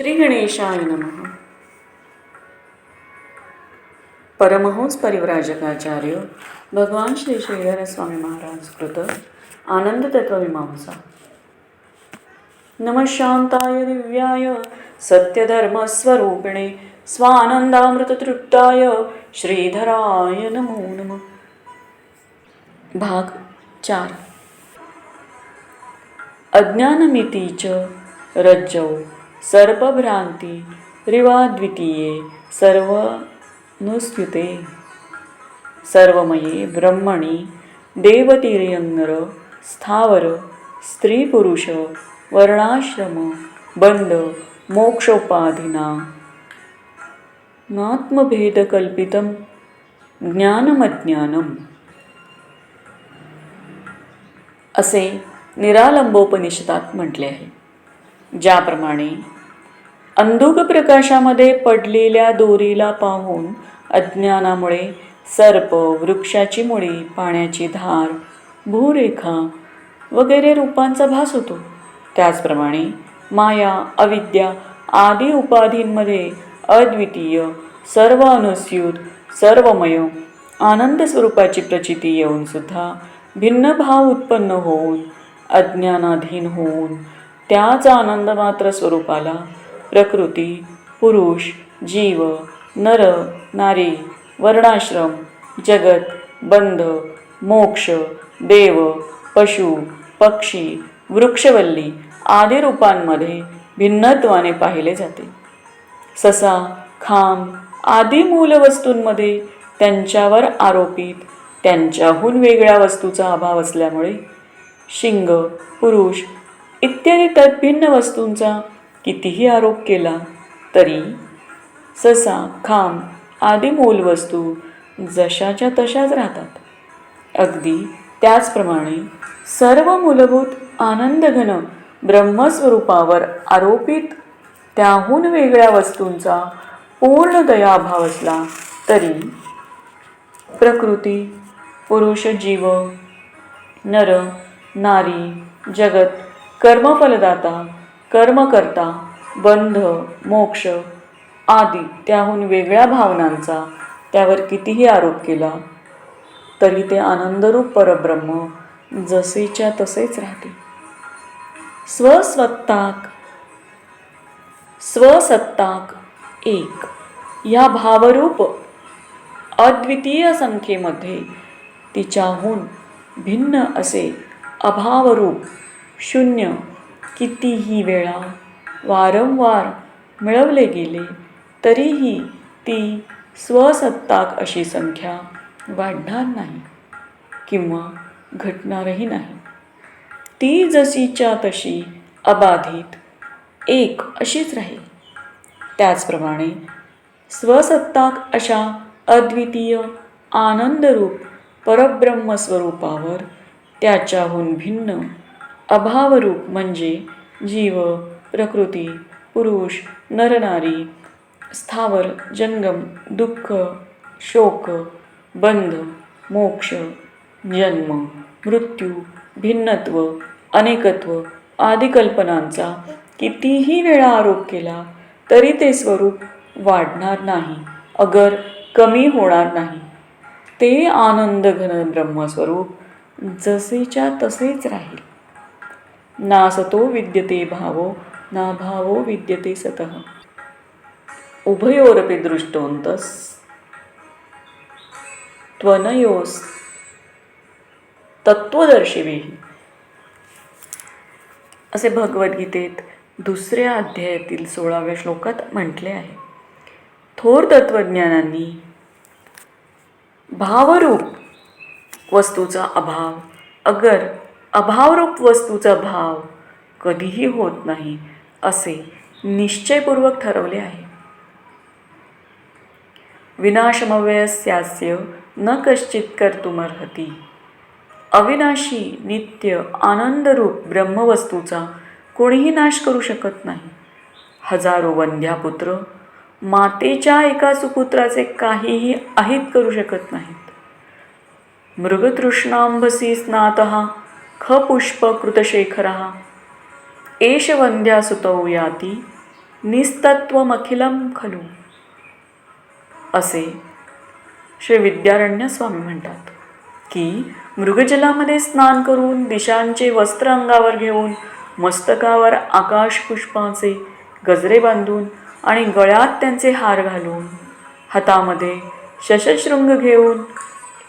श्री गणेशाय नमः. परमहंस परिव्राजकाचार्य भगवान श्री श्रीधर स्वामी महाराज कृत आनंद तत्वमीमांसा नमः शांताय दिव्याय सत्यधर्मस्वरूपिणे स्वानंदामृततृप्ताय श्रीधराय नमो नम. भाग चार. अज्ञानमितीच रज्जौ सर्पभ्रांती रिवाद्वितीये सर्वनुस्युते। सर्वमये ब्रह्मणी देवतिर्यंगर स्थावर स्त्रीपुरुष वर्णाश्रम बंद मोक्षोपाधिना। नात्मभेदकल्पितं ज्ञानमज्ञानम। असे निरालंबोपनिषदात म्हटले आहे. ज्याप्रमाणे अंधुक प्रकाशामध्ये पडलेल्या दोरीला पाहून अज्ञानामुळे सर्प वृक्षाची मुळी पाण्याची धार भूरेखा वगैरे रूपांचा भास होतो. त्याचप्रमाणे माया अविद्या आदी उपाधींमध्ये अद्वितीय सर्व अनुस्यूत सर्वमय आनंद स्वरूपाची प्रचिती येऊन सुद्धा भिन्न भाव उत्पन्न होऊन अज्ञानाधीन होऊन त्याच आनंद मात्र स्वरूपाला प्रकृती पुरुष जीव नर नारी वर्णाश्रम जगत बंध मोक्ष देव पशु पक्षी वृक्षवल्ली आदी रूपांमध्ये भिन्नत्वाने पाहिले जाते. ससा खांब आदी मूल वस्तूंमध्ये त्यांच्यावर आरोपित त्यांच्याहून वेगळ्या वस्तूचा अभाव असल्यामुळे शिंग पुरुष इत्यादी तद्भिन्न वस्तूंचा कितीही आरोप केला तरी ससा खांब आदी मूल वस्तू जशाच्या तशाच राहतात. अगदी त्याचप्रमाणे सर्व मूलभूत आनंदघन ब्रह्मस्वरूपावर आरोपित त्याहून वेगळ्या वस्तूंचा पूर्ण दयाभाव असला तरी प्रकृती पुरुष जीव नर नारी जगत कर्मफलदाता कर्मकर्ता बंध मोक्ष आदी त्याहून वेगळ्या भावनांचा त्यावर कितीही आरोप केला तरी ते आनंदरूप परब्रह्म जसेच्या तसेच राहते. स्वस्वत्ताक स्वसत्ताक एक या भावरूप अद्वितीय संख्येमध्ये तिच्याहून भिन्न असे अभावरूप शून्य कितीही वेळा वारंवार मिळवले गेले तरीही ती स्वसत्ताक अशी संख्या वाढणार नाही किंवा घटणारही नाही. ती जशीच्या तशी अबाधित एक अशीच राहील. त्याचप्रमाणे स्वसत्ताक अशा अद्वितीय आनंदरूप परब्रह्मस्वरूपावर त्याच्याहून भिन्न अभावरूप म्हणजे जीव प्रकृती पुरुष नरनारी स्थावर जंगम दुःख शोक बंध मोक्ष जन्म मृत्यू भिन्नत्व अनेकत्व आदी कल्पनांचा कितीही वेळा आरोप केला तरी ते स्वरूप वाढणार नाही अगर कमी होणार नाही. ते आनंद घन ब्रह्मस्वरूप जसेच्या तसेच राहील. नासतो विद्यते भावो ना भावो विद्यते सतः. उभयोरपि दृष्टोंतस त्वनयोस तत्वदर्शिवेही असे भगवद्गीतेत दुसऱ्या अध्यायातील सोळाव्या श्लोकात म्हटले आहे. थोर तत्वज्ञानांनी भावरूप वस्तूचा अभाव अगर अभावरूप वस्तूचा भाव कधीही होत नाही असे निश्चयपूर्वक ठरवले आहे. विनाशमव्यस्यास्य न कश्चित कर्तुमर्हती. अविनाशी नित्य आनंदरूप ब्रह्मवस्तूचा कोणीही नाश करू शकत नाही. हजारो वंध्यापुत्र मातेच्या एका सुपुत्राचे काहीही अहित करू शकत नाहीत. मृगतृष्णांभसी स्नात ख पुष्प एष वंध्यासुतौ याती निस्तत्वमखिलम खलू? असे श्री विद्यारण्य स्वामी म्हणतात की मृगजलामध्ये स्नान करून दिशांचे वस्त्र अंगावर घेऊन मस्तकावर आकाश पुष्पाचे गजरे बांधून आणि गळ्यात त्यांचे हार घालून हातामध्ये शशशृंग घेऊन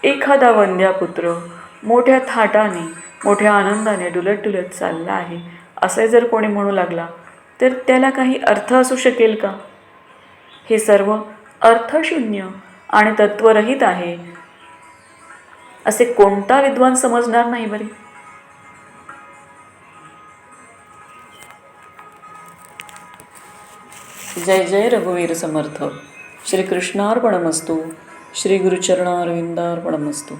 एखादा वंद्यापुत्र मोठ्या थाटाने मोठ्या आनंदाने डुलत डुलत चालला आहे. असे जर कोणी म्हणू लागला तर त्याला काही अर्थ असू शकेल का? हे सर्व अर्थशून्य आणि तत्वरहित आहे. असे कोणता विद्वान समजणार नाही बरे? जय जय रघुवीर समर्थ. श्रीकृष्णार्पणमस्तू. श्री गुरुचरणारविंदार्पणमस्तू